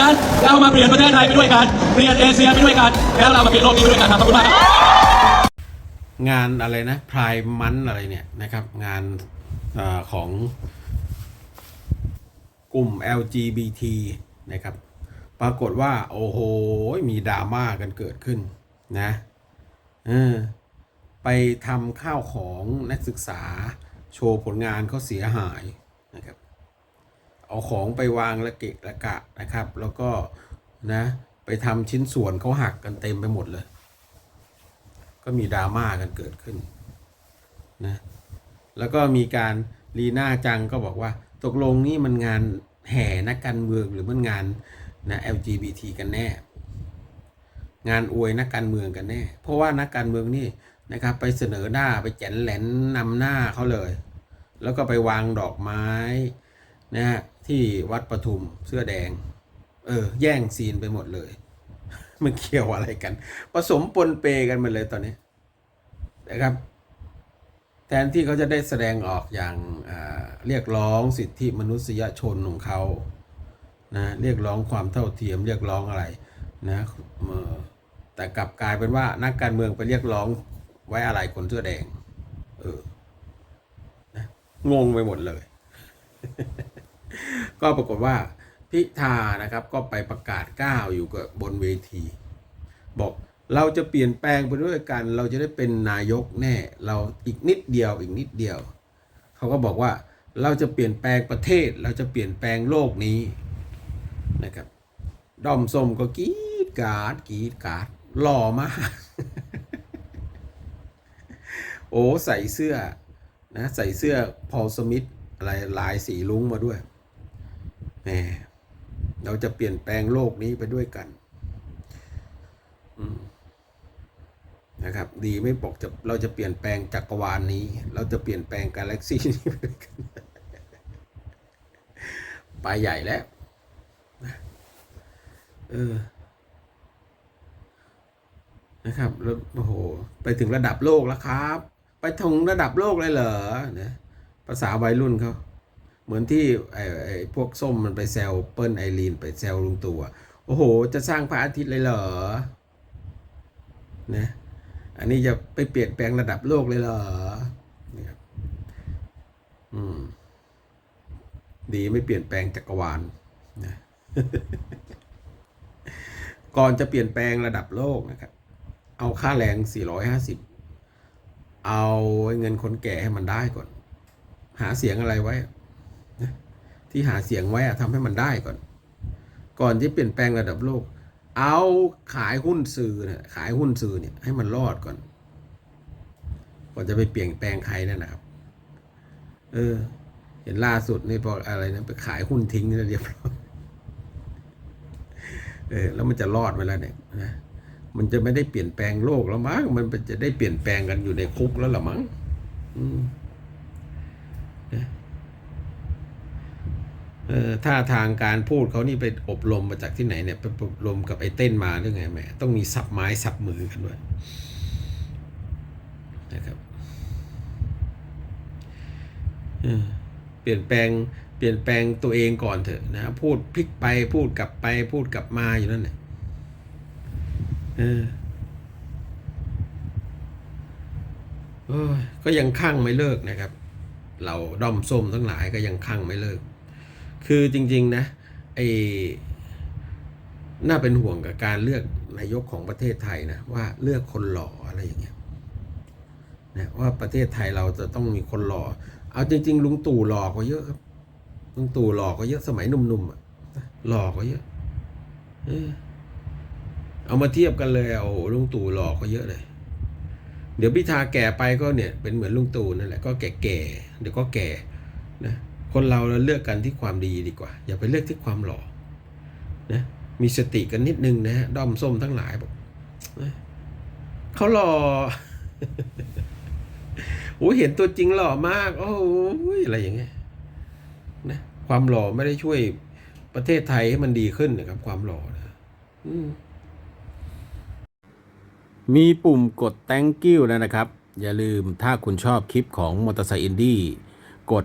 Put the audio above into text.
นั้นเรามาเปลี่ยนประเทศไทยไปด้วยกัน เปลี่ยนเอเชียไปด้วยกัน แล้วเรามาเปลี่ยนโลกนี้ไปด้วยกันครับขอบคุณมากครับงานอะไรนะพรายมันอะไรเนี่ยนะครับ งานอาของกลุ่ม LGBT นะครับ ปรากฏว่า โอ้โห มีดราม่ากันเกิดขึ้นนะออไปทำข้าวของนักศึกษาโชว์ผลงานเขาเสียหายนะครับ เอาของไปวางละเกะละกะนะครับ แล้วก็นะไปทำชิ้นส่วนเขาหักกันเต็มไปหมดเลย ก็มีดราม่ากันเกิดขึ้นนะแล้วก็มีการลีน่าจังก็บอกว่า ตกลงนี่มันงานแห่นักการเมืองหรือมันงานนะ LGBT กันแน่ งานอวยนักการเมืองกันแน่ เพราะว่านักการเมืองนี่นะครับ ไปเสนอหน้าไปแจนแหลนนำหน้าเขาเลย แล้วก็ไปวางดอกไม้นะฮะ ที่วัดปทุมเสื้อแดง เออ แย่งซีนไปหมดเลย มันเกี่ยวอะไรกัน ผสมปนเปกันมาเลยตอนนี้นะครับ แทนที่เขาจะได้แสดงออกอย่างเรียกร้องสิทธิมนุษยชนของเขานะเรียกร้องความเท่าเทียมเรียกร้องอะไรนะแต่กลับกลายเป็นว่านักการเมืองไปเรียกร้องไว้อะไรคนเสื้อแดง เออนะงงไปหมดเลย ก็ปรากฏว่าพิธานะครับก็ไปประกาศก้าวอยู่กับบนเวที บอกเราจะเปลี่ยนแปลงไปด้วยกัน เราจะได้เป็นนายกแน่ เราอีกนิดเดียวอีกนิดเดียว เขาก็บอกว่าเราจะเปลี่ยนแปลงประเทศ เราจะเปลี่ยนแปลงโลกนี้นะครับด้อมส้มก็กีดการาดกีดการาดหล่อมาก โอ้ใส่เสื้อนะใส่เสื้อพอลสมิธอะไรลายสีลุ้งมาด้วย แหมเราจะเปลี่ยนแปลงโลกนี้ไปด้วยกันนะครับ ดีไม่บอกจะเราจะเปลี่ยนแปลงจักรวาลนี้ เราจะเปลี่ยนแปลงกาแล็กซี่นี้ไปด้วยกันไปใหญ่แล้วนะเออนะครับแล้วโอ้โหไปถึงระดับโลกแล้วครับ ไปถึงระดับโลกเลยเหรอนะภาษาวัยรุ่นเขา เหมือนที่ไอ้ไอ้พวกส้มมันไปแซวเปิ้ลไอรีนไปแซวลุงตู่อะโอ้โห จะสร้างพระอาทิตย์เลยเหรอนะอันนี้จะไปเปลี่ยนแปลงระดับโลกเลยเหรอเนี่ยอืมดีไม่เปลี่ยนแปลงจักรวาลนะก่อนจะเปลี่ยนแปลงระดับโลกนะครับ เอาค่าแรง 450 เอาเงินคนแก่ให้มันได้ก่อน หาเสียงอะไรไว้ ที่หาเสียงไว้อะทำให้มันได้ก่อน ก่อนที่เปลี่ยนแปลงระดับโลก เอาขายหุ้นสื่อเนี่ยขายหุ้นสื่อเนี่ยให้มันรอดก่อน ก่อนจะไปเปลี่ยนแปลงใครนั่นนะครับ เออ เห็นล่าสุดนี่พออะไรนะไปขายหุ้นทิ้งนี่เรียบร้อยเออแล้วมันจะรอดไหมล่ะเนี่ยนะมันจะไม่ได้เปลี่ยนแปลงโลกแล้วมั้งมันจะได้เปลี่ยนแปลงกันอยู่ในคุกแล้วหรอมั้งอืมนะ เออท่าทางการพูดเขานี่ไปอบรมมาจากที่ไหนเนี่ยไปอบรมกับไอ้เต้นมาหรือไงแหมต้องมีสับไม้สับมือกันด้วยนะครับเปลี่ยนแปลงเปลี่ยนแปลงตัวเองก่อนเถอะนะพูดพลิกไปพูดกลับไปพูดกลับมาอยู่นั่นแหละเออโอ้ยก็ยังข้างไม่เลิกนะครับ เราด้อมส้มทั้งหลายก็ยังข้างไม่เลิก คือจริงๆนะไอ้น่าเป็นห่วงกับการเลือกนายกของประเทศไทยนะว่าเลือกคนหล่ออะไรอย่างเงี้ยนะว่าประเทศไทยเราจะต้องมีคนหล่อ เอาจริง ๆ ลุงตู่หล่อกว่าเยอะครับลุงตู่หล่อกว่าเยอะสมัยหนุ่มๆอะหล่อกว่าเยอะเอามาเทียบกันเลยโอ้ลุงตู่หลอกก็เยอะเลย เดี๋ยวพิธาแก่ไปก็เนี่ย เป็นเหมือนลุงตู่นั่นแหละก็แก่ๆเดี๋ยวก็แก่นะ คนเราเราเลือกกันที่ความดีดีกว่า อย่าไปเลือกที่ความหล่อนะมีสติกันนิดนึงนะฮะด้อมส้มทั้งหลายบอกเขาหล่อโอ้เห็นตัวจริงหล่อมาก โอ้ยอะไรอย่างเงี้ยนะความหล่อไม่ได้ช่วยประเทศไทยให้มันดีขึ้นนะครับ ความหล่อนะอืมมีปุ่มกด thank you แล้วนะครับ อย่าลืมถ้าคุณชอบคลิปของมอเตอร์ไซค์อินดี้กด